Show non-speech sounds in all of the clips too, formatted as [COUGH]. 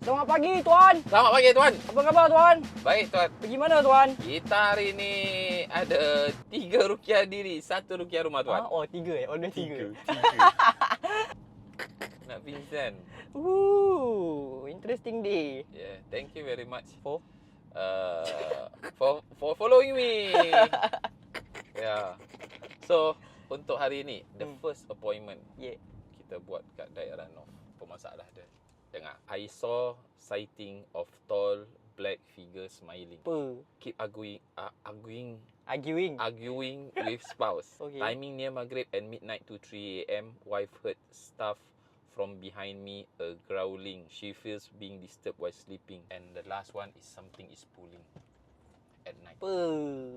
Selamat pagi tuan. Selamat pagi tuan. Apa khabar tuan? Baik tuan. Pergi mana tuan? Kita hari ni ada tiga rukiah diri, satu rukiah rumah tuan. Ah, oh tiga eh. Order tiga. Tiga. [LAUGHS] Nak pingsan. Ooh, interesting day. Yeah, thank you very much For? uh, for for following me. [LAUGHS] yeah. So untuk hari ni the Hmm. first appointment Yeah. kita buat kat daerah North. Pemasalah dia. Dengar. I saw sighting of tall black figure smiling. Apa? Keep arguing, uh, arguing Arguing. arguing with spouse. [LAUGHS] Okay. Timing near Maghrib and midnight to 3 a.m. Wife heard stuff from behind me, a growling. She feels being disturbed while sleeping. And the last one is something is pulling at night. Apa?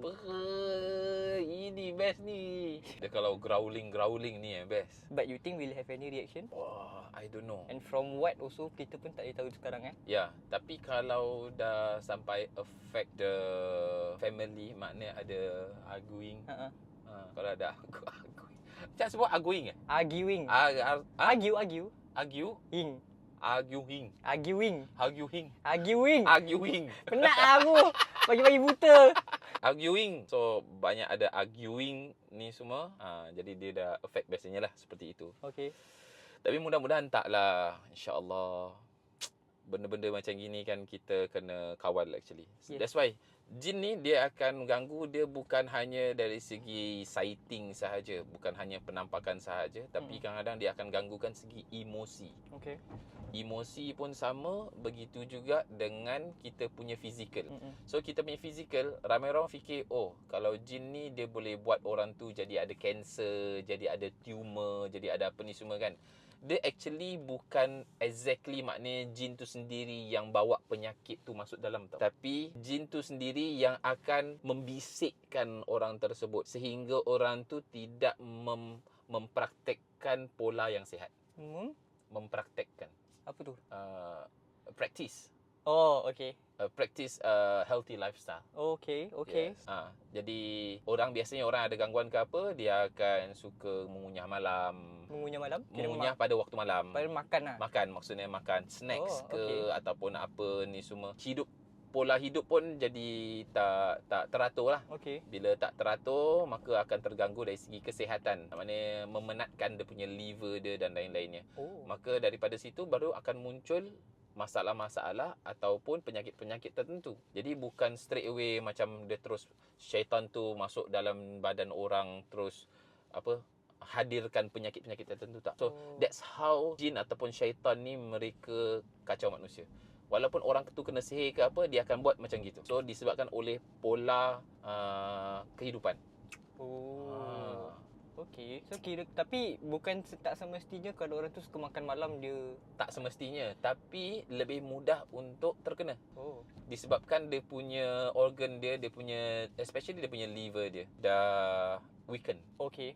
Apa? Ini best ni. Dia kalau growling-growling ni eh best. But you think we'll have any reaction? Wah, I don't know. And from what also kita pun tak tahu sekarang eh. Ya, yeah, tapi kalau dah sampai affect the family, maknanya ada arguing. Ha Uh, kalau ada argu- arguing. Macam sebut arguing eh? Arguing. Ar, ar, Argue, argue. argue, Ing. arguing, Arguing. arguing, Arguing. arguing, Penat lah aku. [LAUGHS] Pagi-pagi buta. arguing. So banyak ada arguing ni semua. Ha, jadi dia dah affect biasanya lah seperti itu. Okay. Tapi mudah-mudahan taklah. InsyaAllah. [TSK] Benda-benda macam gini kan kita kena kawal actually. Yes. That's why jin ni dia akan ganggu dia bukan hanya dari segi sighting sahaja, bukan hanya penampakan sahaja, tapi Hmm. kadang-kadang dia akan ganggukan segi emosi. Okay. Emosi pun sama, begitu juga dengan kita punya fizikal. Mm-mm. So kita punya fizikal, ramai orang fikir, oh kalau jin ni dia boleh buat orang tu jadi ada kanser, jadi ada tumor, jadi ada apa ni semua kan. Dia actually bukan exactly maknanya jin tu sendiri yang bawa penyakit tu masuk dalam tau. Tapi jin tu sendiri yang akan membisikkan orang tersebut sehingga orang tu tidak mem, mempraktekkan pola yang sihat. Hmm? Mempraktekkan. Apa tu? Uh, practice. Oh, okay. Uh, practice uh, healthy lifestyle. Okay, okay. Yes. Ha, jadi orang biasanya orang ada gangguan ke apa, dia akan suka mengunyah malam. Mengunyah malam? Kira Mengunyah pada waktu malam. Pada makan lah. Makan maksudnya makan snacks Oh, ke okey. ataupun apa ni semua. Hidup pola hidup pun jadi tak tak teratur lah. Okay. Bila tak teratur, maka akan terganggu dari segi kesihatan. Maknanya memenatkan dia punya liver dia dan lain-lainnya. Oh. Maka daripada situ baru akan muncul masalah-masalah ataupun penyakit-penyakit tertentu. Jadi bukan straight away macam dia terus syaitan tu masuk dalam badan orang terus apa hadirkan penyakit-penyakit tertentu tak. So Oh. that's how jin ataupun syaitan ni mereka kacau manusia. Walaupun orang tu kena sihir ke apa dia akan buat macam gitu. So disebabkan oleh pola uh, kehidupan. Oh. Ah. Okay. So kira tapi bukan tak semestinya kalau orang tu suka makan malam dia Tak semestinya tapi lebih mudah untuk terkena. oh. disebabkan dia punya organ dia dia punya especially dia punya liver dia dah weaken Okay.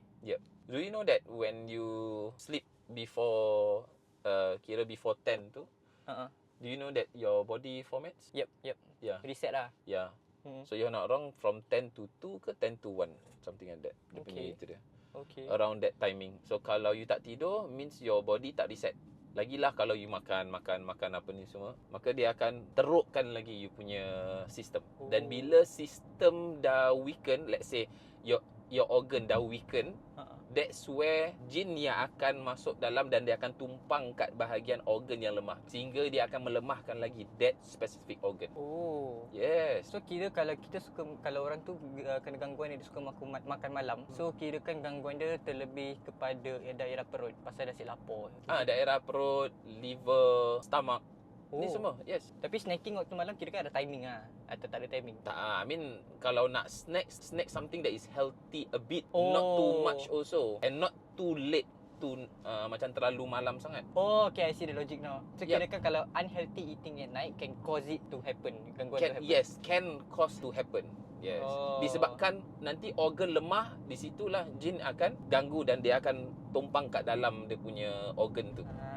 do you know that when you sleep before uh, kira before 10 tu ah. do you know that your body formats Yep, yep. yeah Reset lah. yeah Hmm. so you're not wrong from 10 to 2 ke 10 to 1 something like that dia punya Okay. itu dia Okay. around that timing so kalau you tak tidur means your body tak reset Lagilah kalau you makan, makan, makan apa ni semua Maka dia akan terukkan lagi you punya sistem Dan Oh. bila sistem dah weaken Let's say your your organ dah weaken ah. That's where jin yang akan masuk dalam Dan dia akan tumpang kat bahagian organ yang lemah Sehingga dia akan melemahkan lagi that specific organ Oh. Yes So kira kalau kita suka kalau orang tu uh, kena gangguan dia, dia suka makan makan malam. So kira kan gangguan dia terlebih kepada eh, daerah perut pasal dah asyik lapar. Ah Daerah perut, liver, stomach oh. Ni semua, yes Tapi snacking waktu malam kira kan ada timing ah atau tak ada timing. Tak, ah, I mean kalau nak snack, snack something that is healthy a bit, not too Oh. much also, and not too late to uh, macam terlalu malam sangat. Oh, okay, I see the logic now. So Yup. kira kan kalau unhealthy eating at night can cause it to happen, gangguan Can, tu happen. yes, can cause to happen. Yes. Oh. Disebabkan nanti organ lemah, di situlah jin akan ganggu dan dia akan tumpang kat dalam dia punya organ tu. Ah.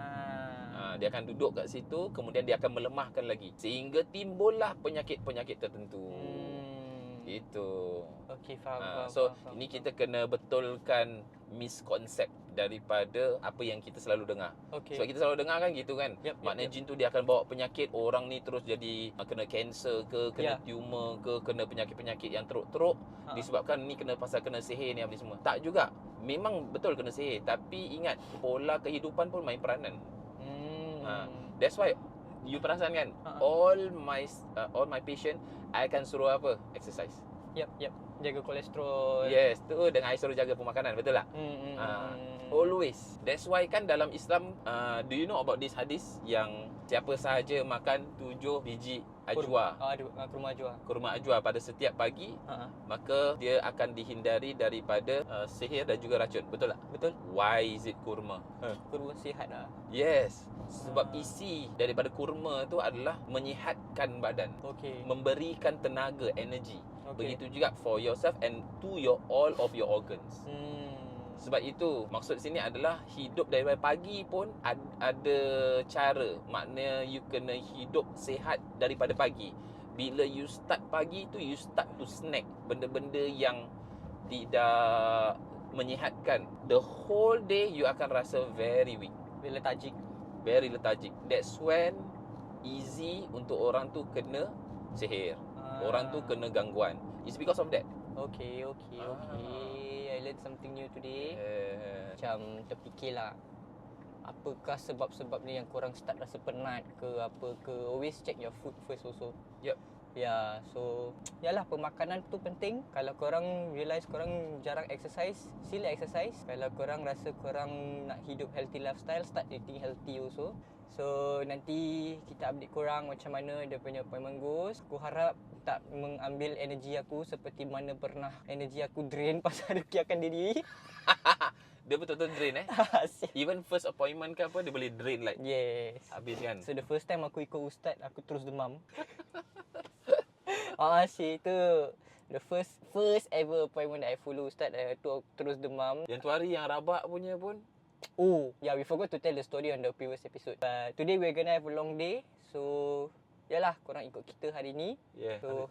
Ha, dia akan duduk kat situ, kemudian dia akan melemahkan lagi. Sehingga timbullah penyakit-penyakit tertentu. Hmm. Itu. Okey, faham, Ha, faham. so faham, faham, ini faham. kita kena betulkan miskonsep daripada apa yang kita selalu dengar. Okey. Sebab kita selalu dengar kan gitu kan. Yep, Maknanya yep. jin tu dia akan bawa penyakit orang ni terus jadi uh, kena kanser ke, kena Ya. tumor ke, kena penyakit-penyakit yang teruk-teruk Ha. disebabkan ni kena pasal kena sihir ni apa ni semua. Tak juga. Memang betul kena sihir tapi ingat pola kehidupan pun main peranan. Hmm. Ha. That's why you perasan kan Ha. all my uh, all my patient I akan suruh apa? Exercise. Yep, yep. Jaga kolesterol. Yes, tu dengan I suruh jaga pemakanan, betul tak? Hmm. hmm, Ha. Always. That's why kan dalam Islam, uh, do you know about this hadis yang siapa sahaja makan tujuh biji ajwa, Ah, ada ah, kurma ajwa. kurma ajwa pada setiap pagi, Ha. maka dia akan dihindari daripada uh, sihir dan juga racun. Betul tak? Betul. Why is it kurma? Kurma sihat lah. Yes. Sebab Ah. isi daripada kurma tu adalah menyihatkan badan, Okey. memberikan tenaga, energi. Okey. Begitu juga for yourself and to your all of your organs. Hmm. Sebab itu maksud sini adalah hidup daripada pagi pun ad- ada cara. Maknanya you kena hidup sehat daripada pagi. Bila you start pagi tu you start to snack benda-benda yang tidak menyihatkan. The whole day you akan rasa very weak, Bila tajik. very lethargic. That's when easy untuk orang tu kena sihir. Ah. Orang tu kena gangguan. It's because of that. Okey, okey, Ah. Learned something new today. Yeah. Macam terfikirlah apakah sebab-sebab ni yang korang start rasa penat ke apa ke always check your food first also Yup. Ya, yeah, so yalah pemakanan tu penting. Kalau korang realize korang jarang exercise, sila exercise. Kalau korang rasa korang nak hidup healthy lifestyle, start eating healthy also. So nanti kita update korang macam mana dia punya appointment goes. Aku harap tak mengambil energi aku seperti mana pernah energi aku drain [LAUGHS] pasal rukiahkan diri. [LAUGHS] Dia betul-betul drain eh. [LAUGHS] Even first appointment ke apa dia boleh drain like yes. habis kan. So the first time aku ikut ustaz aku terus demam. ah asyik tu the first first ever appointment that I follow ustaz uh, tu terus demam. Yang tu hari yang rabak punya pun Oh, yeah we forgot to tell the story on the previous episode. But today we're gonna have a long day. So yalah korang ikut kita hari ni. yeah. So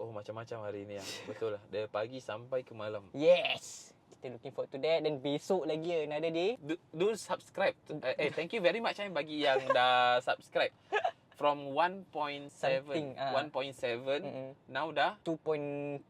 Oh macam-macam hari ni yang betul lah. Dari pagi sampai ke malam. yes. Kita looking forward to that dan besok lagi another day. Do, do subscribe. To, eh, eh thank you very much eh bagi yang dah [LAUGHS] subscribe. From 1.7 Something, ah. 1.7 Mm-mm. now dah 2.21.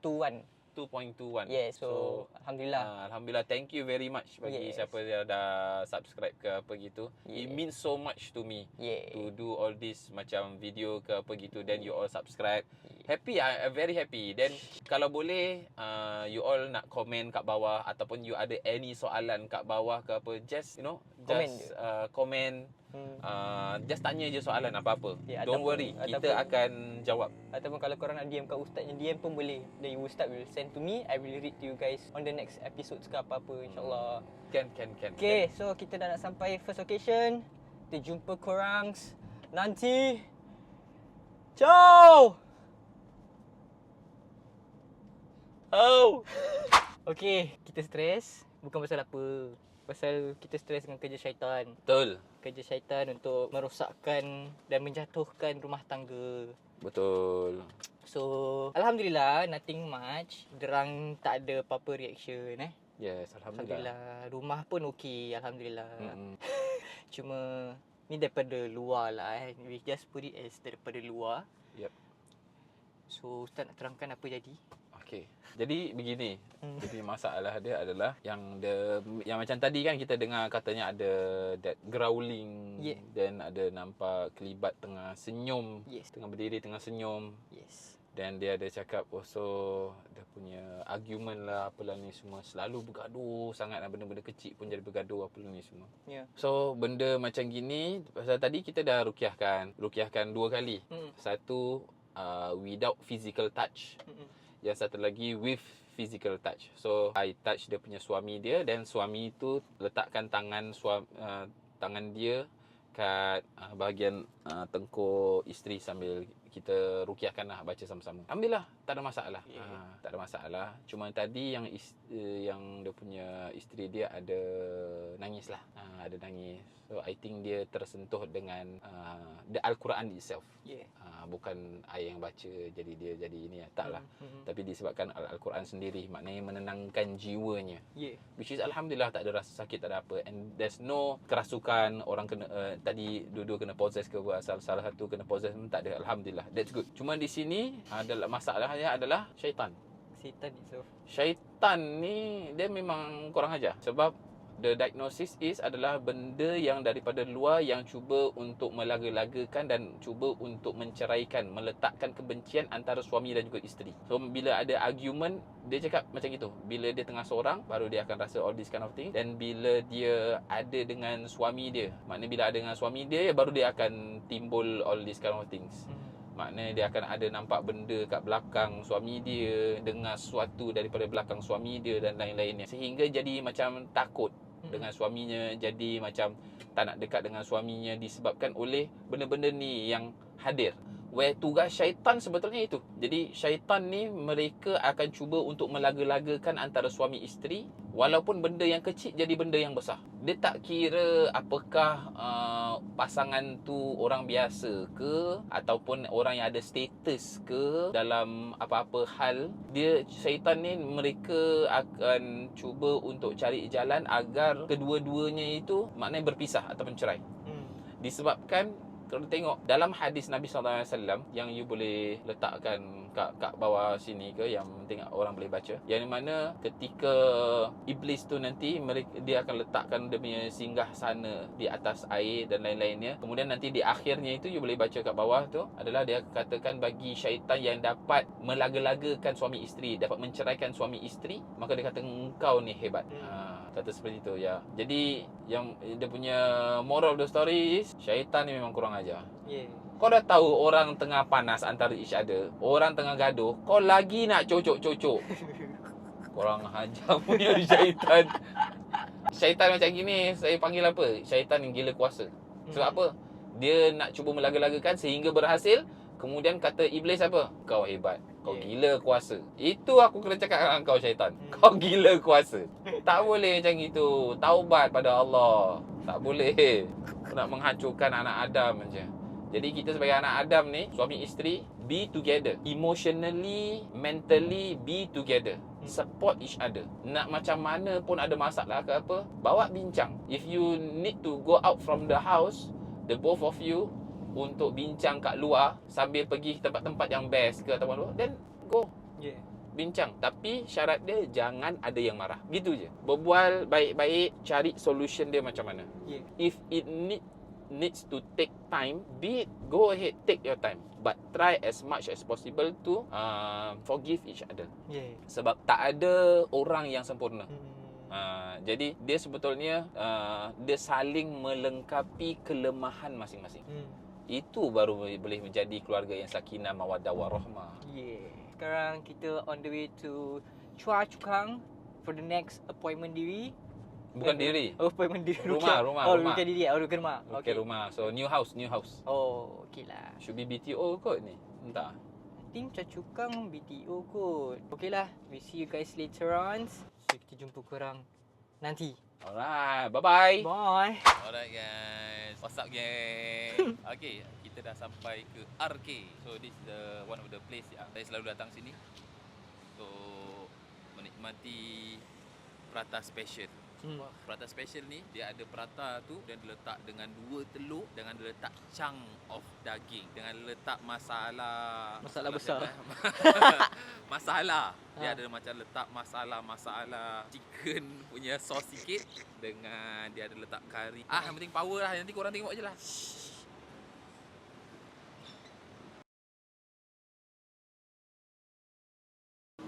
2.21. Yes, so, alhamdulillah. Ah, Alhamdulillah Thank you very much Bagi Yes. siapa yang dah subscribe ke apa gitu It Yes. means so much to me Yeah. To do all this Macam video ke apa gitu Then you all subscribe Happy I, very happy Then Kalau boleh uh, You all nak komen kat bawah Ataupun you ada any soalan kat bawah ke apa Just you know Just uh, komen Hmm. uh, Just tanya je soalan apa-apa Ya, Don't ataupun- worry Kita ataupun- akan jawab Ataupun kalau korang nak DM kat Ustaz yang DM pun boleh. Then Ustaz will send to me. I will read to you guys on the next episode ke apa-apa insyaAllah. Can can can Okay, so kita dah nak sampai first occasion. Kita jumpa korang nanti. Ciao! Oh Okay, kita stres. Bukan pasal apa. Pasal kita stres dengan kerja syaitan. Betul Kerja syaitan untuk merosakkan dan menjatuhkan rumah tangga. Betul So, Alhamdulillah, nothing much. Derang tak ada apa-apa reaction eh. Yes Alhamdulillah, Alhamdulillah. Rumah pun okey, Alhamdulillah. Mm-mm. [LAUGHS] Cuma ni daripada luar lah eh. We just put it as daripada luar. Yep. So Ustaz nak terangkan apa jadi? Okay. Jadi begini, Hmm. dia punya masalah dia adalah yang the yang macam tadi kan kita dengar katanya ada that growling Yeah. then ada nampak kelibat tengah senyum, Yes. tengah berdiri tengah senyum Yes. dan dia ada cakap also dia punya argument lah apalah ni semua selalu bergaduh sangat lah benda-benda kecil pun jadi bergaduh apalah ni semua. Yeah. So benda macam gini pasal tadi kita dah rukiahkan, rukiahkan dua kali. Hmm. Satu uh, without physical touch Mm-mm. Yang satu lagi with physical touch. So I touch dia punya suami dia dan suami tu letakkan tangan suami uh, tangan dia kat uh, bahagian uh, tengkuk isteri sambil kita rukiahkan lah baca sama-sama. Ambillah, tak ada masalah. Yeah. Ha, tak ada masalah. Cuma tadi yang is, uh, yang dia punya isteri dia ada nangis lah. Ha, ada nangis. So I think dia tersentuh dengan uh, the Al-Quran itself. Yeah. Ha, bukan ayat yang baca jadi dia jadi ini lah. Tak lah. Hmm. Tapi disebabkan Al- Al-Quran sendiri maknanya menenangkan jiwanya. Yeah. Which is Alhamdulillah tak ada rasa sakit, tak ada apa. And there's no kerasukan, orang kena, uh, tadi dua-dua kena possess ke asal salah satu kena possess, tak ada. Alhamdulillah. That's good. Cuma di sini, adalah masalahnya adalah syaitan. Setan itself. Syaitan ni, dia memang kurang ajar. Sebab the diagnosis is adalah benda yang daripada luar yang cuba untuk melaga-lagakan dan cuba untuk menceraikan, meletakkan kebencian antara suami dan juga isteri. So bila ada argument, dia cakap macam itu. Bila dia tengah seorang, baru dia akan rasa all this kind of thing. Dan bila dia ada dengan suami dia, maknanya bila ada dengan suami dia, baru dia akan timbul all this kind of things. Hmm. Maknanya dia akan ada nampak benda kat belakang suami dia, dengar sesuatu daripada belakang suami dia dan lain-lainnya. Sehingga jadi macam takut Hmm. dengan suaminya, jadi macam tak nak dekat dengan suaminya disebabkan oleh benda-benda ni yang hadir. Where tugas syaitan sebetulnya itu. Jadi syaitan ni mereka akan cuba untuk melaga-lagakan antara suami isteri walaupun benda yang kecil jadi benda yang besar. Dia tak kira apakah uh, pasangan tu orang biasa ke ataupun orang yang ada status ke dalam apa-apa hal. Dia syaitan ni mereka akan cuba untuk cari jalan agar kedua-duanya itu maknanya berpisah ataupun cerai Hmm. disebabkan kalau tengok. Dalam hadis Nabi SAW yang you boleh letakkan kat, kat bawah sini ke yang penting orang boleh baca. Yang mana ketika iblis tu nanti mereka, dia akan letakkan dia punya singgah sana di atas air dan lain-lainnya. Kemudian nanti di akhirnya itu you boleh baca kat bawah tu adalah dia katakan bagi syaitan yang dapat melaga-lagakan suami isteri dapat menceraikan suami isteri maka dia kata engkau ni hebat. Hmm. ha, kata seperti itu ya. Jadi yang dia punya moral of the story is syaitan ni memang kurang ajar. Yeah. Kau dah tahu orang tengah panas antara each other Orang tengah gaduh Kau lagi nak cocok-cocok [LAUGHS] Korang hajar punya [LAUGHS] syaitan Syaitan macam gini Saya panggil apa? Syaitan yang gila kuasa Sebab Hmm. apa? Dia nak cuba melaga-lagakan sehingga berhasil Kemudian kata iblis apa? Kau hebat Kau Yeah. gila kuasa Itu aku kena cakap dengan kau syaitan Hmm. Kau gila kuasa Tak boleh macam itu Taubat pada Allah Tak boleh Nak menghancurkan anak Adam macam jadi kita sebagai anak Adam ni, suami isteri, be together. Emotionally, mentally, be together. Hmm. Support each other. Nak macam mana pun ada masalah ke apa, bawa bincang. If you need to go out from the house, the both of you, untuk bincang kat luar sambil pergi tempat-tempat yang best ke ataupun apa, then go Yeah. bincang tapi syarat dia jangan ada yang marah gitu je berbual baik-baik cari solution dia macam mana Yeah. if it need needs to take time be it go ahead take your time but try as much as possible to uh, forgive each other Yeah. sebab tak ada orang yang sempurna Hmm. Uh, jadi dia sebetulnya uh, dia saling melengkapi kelemahan masing-masing. Hmm. Itu baru boleh menjadi keluarga yang sakinah mawaddah warahmah. Yeah. Sekarang kita on the way to Chua Chu Kang for the next appointment diri. Bukan Eh, diri. Oh, appointment diri. Rumah, rumah, Oh, rumah. bukan diri. Oh, bukan rumah. Okay. rumah. So new house, new house. Oh, okay lah. Should be BTO kot ni. Entah. I think Chua Chu Kang BTO kot. Okay lah. We see you guys later on. So, kita jumpa korang nanti. Alright, bye-bye. Bye. Alright guys, what's up gang? [LAUGHS] okay, kita dah sampai ke RK. So this is the one of the place yang saya selalu datang sini untuk menikmati prata special. Hmm. Prata special ni dia ada prata tu dan diletak dengan dua telur dengan diletak chunk of daging dengan letak masalah Masalah besar. [LAUGHS] masalah dia Ha. ada macam letak masalah-masalah chicken punya sos sikit dengan dia ada letak kari ah yang penting power lah nanti korang tengok je lah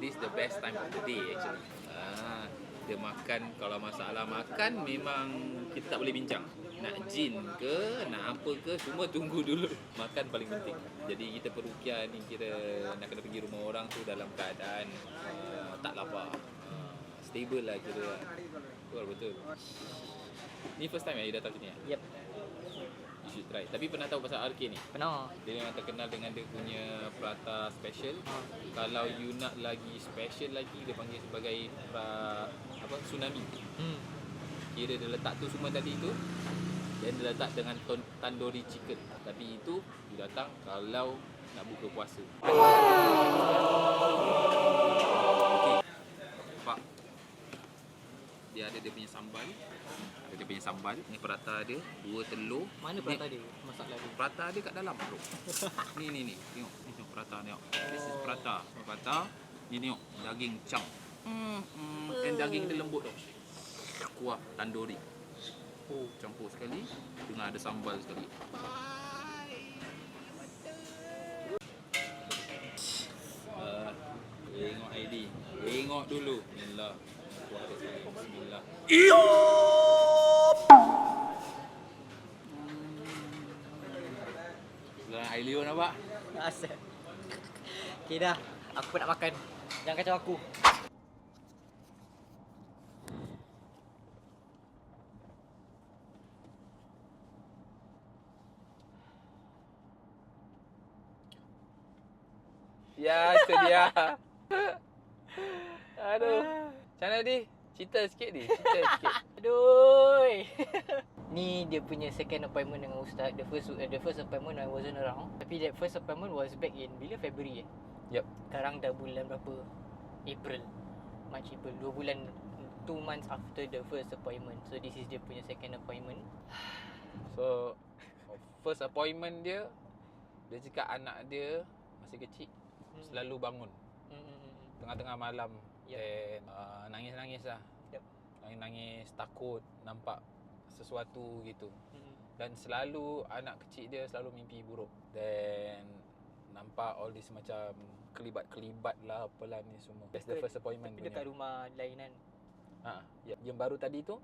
This the best time of the day actually. Dia makan kalau masalah makan memang kita tak boleh bincang. Nak jin ke, nak apa ke, semua tunggu dulu. [LAUGHS] Makan paling penting. Jadi kita perukian ni kira nak kena pergi rumah orang tu dalam keadaan uh, tak lapar. Uh, stable lah kira. Betul betul. Ni first time yang you datang sini eh? Yep. Should try. Tapi pernah tahu pasal RK ni? Pernah. Dia memang terkenal dengan dia punya prata special. Ha. Kalau you nak lagi special lagi, dia panggil sebagai pra, apa tsunami. Hmm. Kira dia letak tu semua tadi tu Dan dia letak dengan ton- tandoori chicken Tapi itu you datang kalau nak buka puasa Okey. Dia dia punya sambal. Ada dia punya sambal Ni prata dia Dua telur. Mana Ni- prata dia? Masak lagi. Prata dia kat dalam bro. [LAUGHS] Ni ni ni. Tengok Ni tengok prata tengok. This is prata. Prata Ni tengok Daging chunk hmm, hmm. And daging dia lembut tau. Kuah tandoori. Oh. Campur sekali Dengan ada sambal sekali. Uh, tengok ID Tengok dulu. Bismillah Bismillah Dalam air liur nampak? Asal. [LAUGHS] Okay dah. Aku pun nak makan. Jangan kacau aku. Ya, itu dia. Aduh. Macam mana di? Cerita sikit di. Cerita [LAUGHS] sikit. Aduh. [LAUGHS] Ni dia punya second appointment dengan ustaz. The first uh, the first appointment I wasn't around. Tapi that first appointment was back in bila February eh. Yup. Sekarang dah bulan berapa? April. March April. Dua bulan two months after the first appointment. So this is dia punya second appointment. [SIGHS] So, first appointment dia, dia cakap anak dia masih kecil, selalu bangun Hmm, hmm, hmm, hmm. tengah-tengah malam Yup. and uh, nangis-nangis lah. Nangis-nangis, takut, nampak sesuatu gitu. Hmm. Dan selalu anak kecil dia selalu mimpi buruk. Then nampak all this macam kelibat-kelibat lah apalah ni semua. That's the first appointment Tapi dekat rumah lain kan. Ha, ya, yang baru tadi tu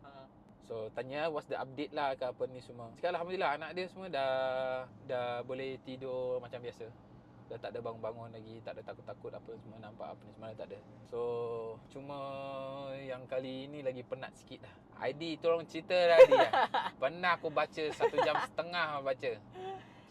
Ha. So tanya what's the update lah ke apa ni semua. Sekarang alhamdulillah anak dia semua dah dah boleh tidur macam biasa. Dah tak ada bangun-bangun lagi, tak ada takut-takut apa semua nampak apa ni semua dah tak ada. So cuma yang kali ni lagi penat sikit lah. ID tolong cerita lah dia. [LAUGHS] Pernah aku baca satu jam setengah baca.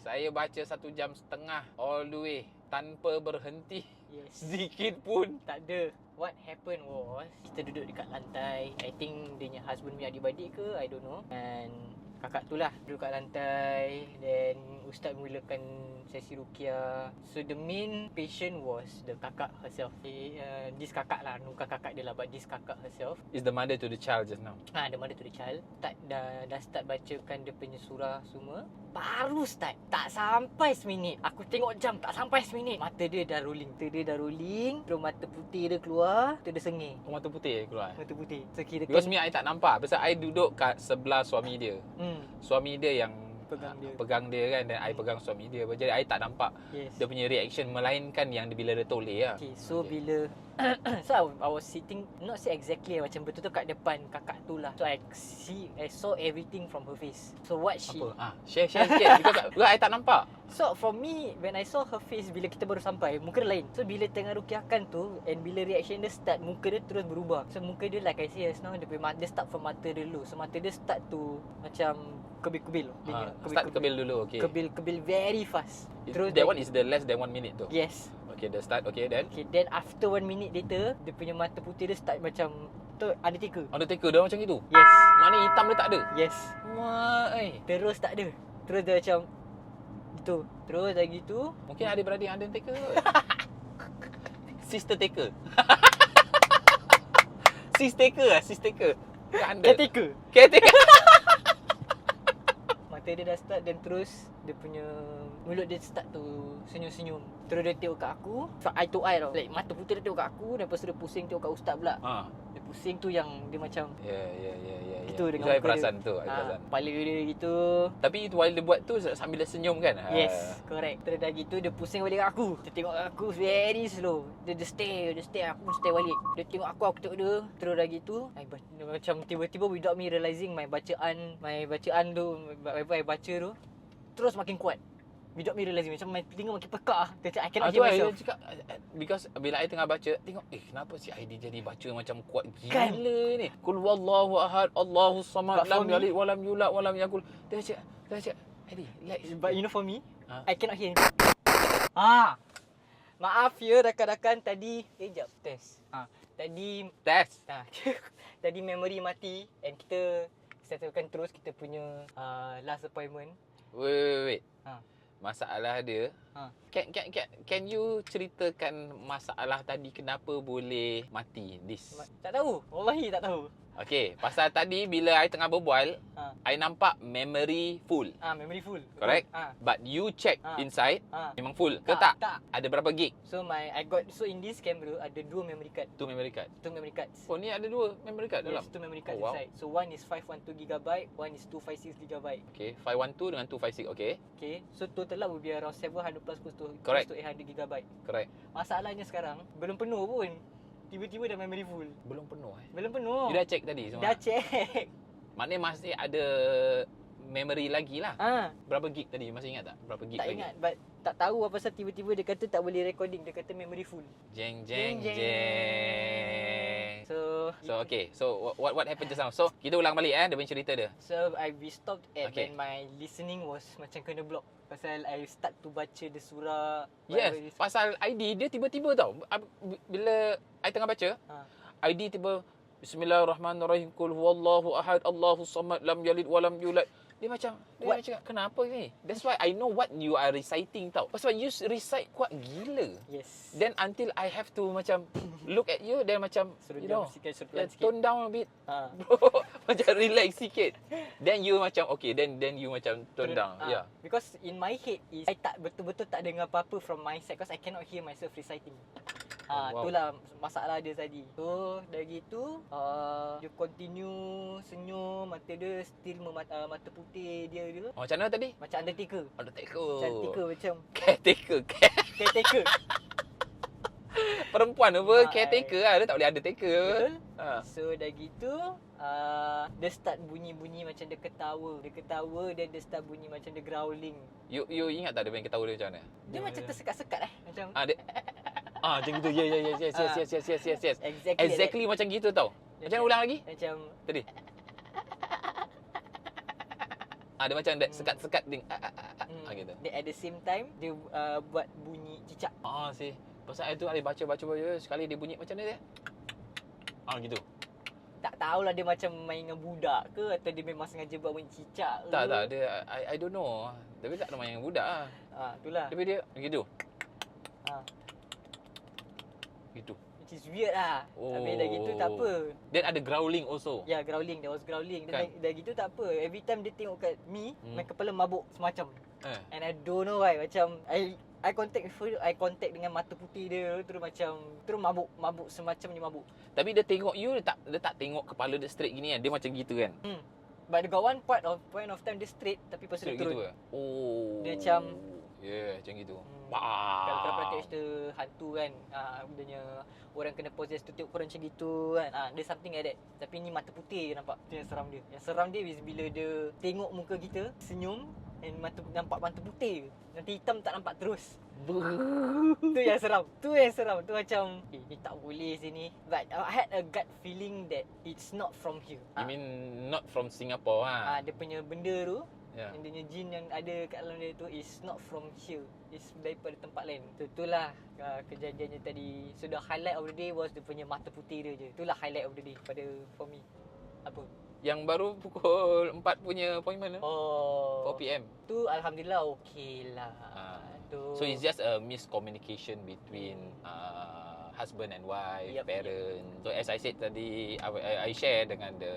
Saya baca satu jam setengah all the way tanpa berhenti Yes. sedikit pun. Tak ada. What happened was kita duduk dekat lantai. I think dia punya husband punya adik-beradik ke, I don't know. And kakak tu lah duduk kat lantai. Then ustaz mulakan sesi ruqyah. So the main patient was the kakak herself. They, uh, this kakak lah, bukan kakak dia lah but this kakak herself. Is the mother to the child just now. Ha, the mother to the child. Tak dah dah start bacakan dia punya surah semua. Baru start. Tak sampai seminit. Aku tengok jam tak sampai seminit. Mata dia dah rolling. Mata dia dah rolling. Terus mata putih dia keluar. Terus dia sengih. Oh, mata putih keluar. Mata putih. So kira Because me I tak nampak Pasal I duduk kat sebelah suami dia hmm, Suami dia yang Pegang dia. Pegang dia kan Dan I pegang suami dia Jadi I tak nampak yes. Dia punya reaction Melainkan yang dia bila dia toleh lah Okay, so Okay. bila [COUGHS] so I, was- I was sitting not say exactly macam betul tu kat depan kakak tu lah. So I see I saw everything from her face. So what she Apa? Ah, share share sikit [LAUGHS] Because, because I tak nampak So for me when I saw her face bila kita baru sampai muka dia lain. So bila tengah rukiahkan tu and bila reaction dia start muka dia terus berubah. So muka dia like I say just now dia dia start from mata dia dulu. So mata dia start to macam kebil-kebil. Dia ah, punya Start kebil dulu Okay Kebil-kebil very fast. It- That one is the less than one minute tu Yes. Okay the start Okay then Okay then after one minute later dia punya mata putih dia start macam tu ada tiga. Undertaker dia macam itu Yes. Mana hitam dia tak ada Yes. Wah, eh. Terus tak ada. Terus dia macam gitu. Terus dah gitu Mungkin ada beradik Undertaker. [LAUGHS] Sister Taker [LAUGHS] Sis Taker lah Sis Taker Caretaker. Caretaker [LAUGHS] Mata dia dah start dan terus dia punya mulut dia start tu senyum-senyum. Terus dia tengok kat aku, so eye to eye tau. Like mata putih dia tengok kat aku dan lepas tu dia pusing tengok kat ustaz pula. Ah, Dia pusing tu yang dia macam Ya, ya, ya, ya. ya. Itu dengan I muka perasan tu, I ha, perasan. kepala dia gitu. Tapi while dia buat tu sambil dia senyum kan? Yes, Ah. correct. Terus dah gitu dia pusing balik aku. Dia tengok aku very slow. Dia dia stay, dia stay aku stay balik. Dia tengok aku, aku tengok dia. Terus dah gitu, I dia macam tiba-tiba without me realizing my bacaan, my bacaan tu, whatever I baca tu terus makin kuat. Without me realizing macam my telinga makin pekak ah. Dia cakap, I Ah, cannot tu hear I myself. cakap eh, because bila I tengah baca tengok eh kenapa si ID jadi baca macam kuat gila Kan? ni. Kul wallahu ahad Allahu samad lam yalid walam yulad walam yakul. Dia cakap Dah cakap, Adi, relax. But you know for me, Ha? I cannot hear anything. Ah. Maaf ya rakan-rakan tadi eh jap test. Ah, tadi Test. ah, [LAUGHS] tadi memory mati and kita settlekan terus kita punya uh, last appointment. Wait, wait, wait. Ha. Masalah dia. Ha. Can, can, can, can you ceritakan masalah tadi kenapa boleh mati this? Tak tahu. Wallahi tak tahu. Okay, pasal tadi bila I tengah berbual, Ha. I nampak memory full. Ah, memory full. Correct? Ah, But you check Ha. inside, ah. memang full ke tak? Tak. Ada berapa gig? So my I got so in this camera ada dua memory card. Tu memory card. Two memory cards. Oh, ni ada dua memory card dalam? Yes, two memory cards Oh, wow. inside. So one is 512 GB, one is 256 GB. Okay, 512 dengan 256, okay? Okay, so total lah will be around 700 plus close to, Correct. close to 800 GB. Correct. Masalahnya sekarang belum penuh pun. Tiba-tiba dah memory full. Belum penuh eh? Belum penuh. You dah check tadi semua? Dah check. Maknanya masih ada memory lagi lah. Ah, Berapa gig tadi? Masih ingat tak? Berapa gig tak lagi? ingat but tak tahu apa pasal tiba-tiba dia kata tak boleh recording. Dia kata memory full. Jeng Jeng, jeng jeng. jeng. So So okay. So what what happened just now? So kita ulang balik eh dia punya cerita dia. So I we stopped at Okay. when my listening was macam kena block pasal I start to baca the surah Yes, is. pasal ID dia tiba-tiba tau. Bila I tengah baca, Ha. ID tiba Bismillahirrahmanirrahim. Qul huwallahu ahad, Allahu samad, lam yalid wa lam yulad. Dia macam dia What? macam kenapa ni? That's why I know what you are reciting tau. Pasal you recite kuat gila. Yes. Then until I have to macam look at you then macam suruh you dia know, sikit yeah, sikit. tone down a bit. Ha. [LAUGHS] Bro, macam relax sikit. Then you macam okay, then then you macam tone down. Ah, Yeah. Because in my head is I tak betul-betul tak dengar apa-apa from my side because I cannot hear myself reciting. Ah, Oh, wow. itulah masalah dia tadi. So, dah gitu, uh, dia continue senyum, mata dia still memata, uh, mata putih dia dia. Oh, macam mana tadi? Macam Undertaker. Undertaker. Macam Undertaker macam Caretaker. caretaker. [LAUGHS] Perempuan apa? Ah, Caretaker lah. Dia tak boleh undertaker. Betul? Ha. So dah gitu uh, Dia start bunyi-bunyi macam dia ketawa Dia ketawa dan dia start bunyi macam dia growling You you ingat tak dia punya ketawa dia macam mana? Dia Ya, macam tersekat-sekat eh Macam Ah, dia Ah, macam gitu. Ya, ya, ya, yes, yes, Ah. yes, yes, yes, yes, yes. Exactly, Exactly macam gitu tau. Macam mana ulang lagi? Macam Tadi. Ah, dia macam that sekat-sekat ding. Ah, ah, ah, hmm, ah, gitu. Then at the same time Dia uh, buat bunyi cicak Ah, sih. Pasal itu ada baca baca sekali dia bunyi macam mana dia? Ah, gitu. Tak tahulah dia macam main dengan budak ke Atau dia memang sengaja buat bunyi cicak ke Tak tak dia I I don't know. Tapi tak ada main dengan budak ah. ah, Itulah Tapi dia gitu. ah, Gitu. Which is weird lah oh. Habis dah gitu tak apa Then ada growling also. Ya yeah, growling There was growling Then Kan? dah, dah gitu tak apa Every time dia tengok kat me Hmm. My kepala mabuk semacam Eh. And I don't know why Macam I I contact with I contact dengan mata putih dia Terus macam Terus mabuk Mabuk semacam ni mabuk Tapi dia tengok you dia tak dia tak tengok kepala dia straight gini kan. Dia macam gitu kan. hmm. But got one part of Point of time dia straight Tapi tu dia Straight gitu turun ke? Oh. Dia macam yeah, macam gitu. Hmm. Kalau kau pernah cerita hantu kan ah, Adanya Orang kena possess tu Tengok korang macam gitu kan. Ah, Dia something like that. Tapi ni mata putih nampak. Tu yang seram dia. Yang seram dia is bila dia Tengok muka kita Senyum And mata, nampak mata putih Nanti hitam tak nampak terus. Tu yang seram. Tu yang seram. Tu macam Eh ni tak boleh sini But uh, I had a gut feeling that It's not from here. You mean not from Singapore ah, ha? Dia punya benda tu Yeah. Yang dia punya jin yang ada kat dalam dia tu Is not from here Is daripada tempat lain Tu itulah uh, kejadiannya tadi So the highlight of the day was Dia punya mata putih dia je Itulah highlight of the day pada for me Apa? Yang baru pukul [LAUGHS] 4 punya appointment tu. Oh 4 PM. Tu Alhamdulillah okay lah Ah. Tu So it's just a miscommunication between uh, husband and wife, Yup, parents. So as I said tadi, I, I, I share dengan the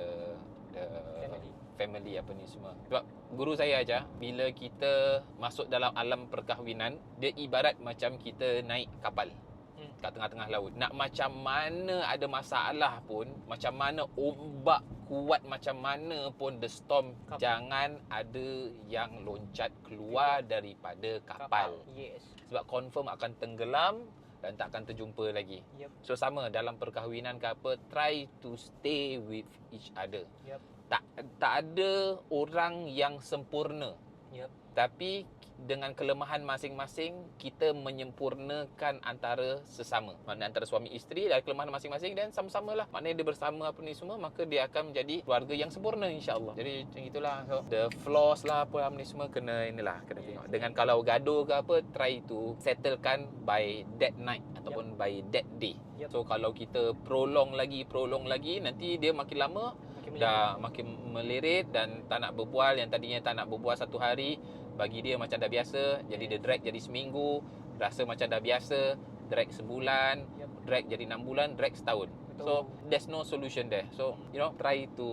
the Family. Family apa ni semua. Sebab guru saya aja bila kita masuk dalam alam perkahwinan, dia ibarat macam kita naik kapal Hmm. kat tengah-tengah laut. Nak macam mana ada masalah pun, macam mana ombak kuat macam mana pun the storm, Kapal. jangan ada yang loncat keluar daripada kapal. Yes Sebab confirm akan tenggelam dan tak akan terjumpa lagi. Yep So sama dalam perkahwinan ke apa, try to stay with each other. Yep Tak tak ada orang yang sempurna. Yep Tapi dengan kelemahan masing-masing kita menyempurnakan antara sesama. Maknanya antara suami isteri ada kelemahan masing-masing dan sama-samalah. Maknanya dia bersama apa ni semua maka dia akan menjadi keluarga yang sempurna insya-Allah. Jadi macam itulah. So, the flaws lah apa ni semua kena inilah kena tengok. Dengan kalau gaduh ke apa try to settlekan by that night ataupun by that day. Yep. So kalau kita prolong lagi prolong lagi nanti dia makin lama dah makin melirit dan tak nak berbual yang tadinya tak nak berbual satu hari bagi dia macam dah biasa jadi dia drag jadi seminggu rasa macam dah biasa drag sebulan Yep. drag jadi enam bulan drag setahun. Betul. so there's no solution there. So you know try to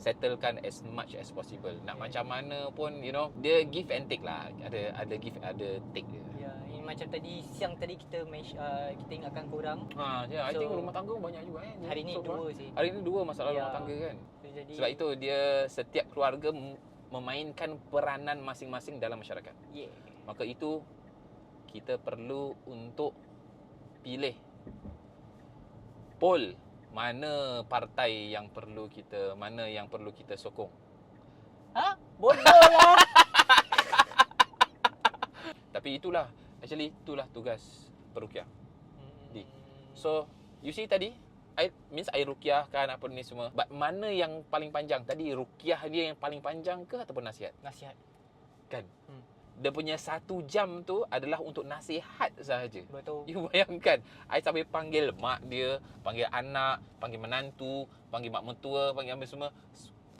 settlekan as much as possible. Nak Yeah. macam mana pun you know dia give and take lah. Ada ada give ada take. dia macam tadi siang tadi kita mention, uh, kita ingatkan korang ha ya I So, think rumah tangga banyak juga eh hari ni So, dua sih. hari ni dua masalah Ya. rumah tangga kan So, jadi Sebab itu dia setiap keluarga mem- memainkan peranan masing-masing dalam masyarakat. yeah. Maka itu kita perlu untuk pilih pol mana partai yang perlu kita mana yang perlu kita sokong. Ha? Bodoh lah. [LAUGHS] Tapi itulah actually itulah tugas perukiah. Di. Hmm. So you see tadi I means I rukiah kan apa ni semua. But mana yang paling panjang? Tadi rukiah dia yang paling panjang ke ataupun nasihat? nasihat. Kan? Hmm. Dia punya satu jam tu adalah untuk nasihat sahaja. Betul. [LAUGHS] You bayangkan, I sampai panggil mak dia, panggil anak, panggil menantu, panggil mak mentua, panggil apa semua.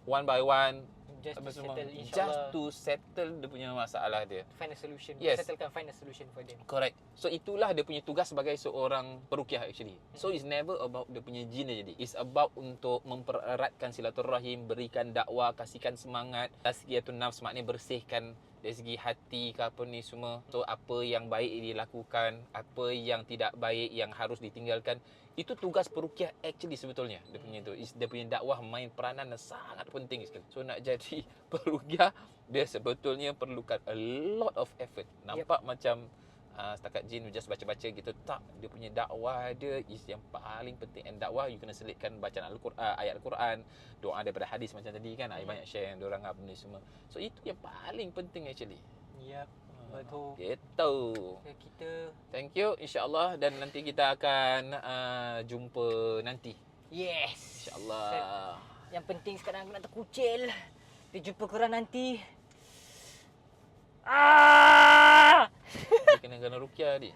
One by one, Just to settle Just insyaAllah to settle dia punya masalah dia. find a solution. Yes. Settlekan find a solution for them. Correct. So itulah dia punya tugas sebagai seorang perukiah actually. So it's never about dia punya jin jadi. It's about untuk mempereratkan silaturahim, berikan dakwah, kasihkan semangat, tazkiyatun nafs maknanya bersihkan dari segi hati ke apa ni semua. So apa yang baik dilakukan, apa yang tidak baik yang harus ditinggalkan. Itu tugas perukiah actually sebetulnya. Dia punya tu. Is, dia punya dakwah main peranan yang sangat penting sekali. So nak jadi [LAUGHS] perukiah dia sebetulnya perlukan a lot of effort. Nampak macam uh, setakat jin just baca-baca gitu tak dia punya dakwah dia is yang paling penting and dakwah you kena selitkan bacaan al-Quran uh, ayat al-Quran doa daripada hadis macam tadi kan Hmm. banyak share yang orang apa ni semua so itu yang paling penting actually Yep. Betul. gitu kita thank you insyaallah dan nanti kita akan uh, jumpa nanti yes. insyaallah Yang penting sekarang aku nak terkucil. Kita jumpa korang nanti. Ah! dia kena kena rukyah dia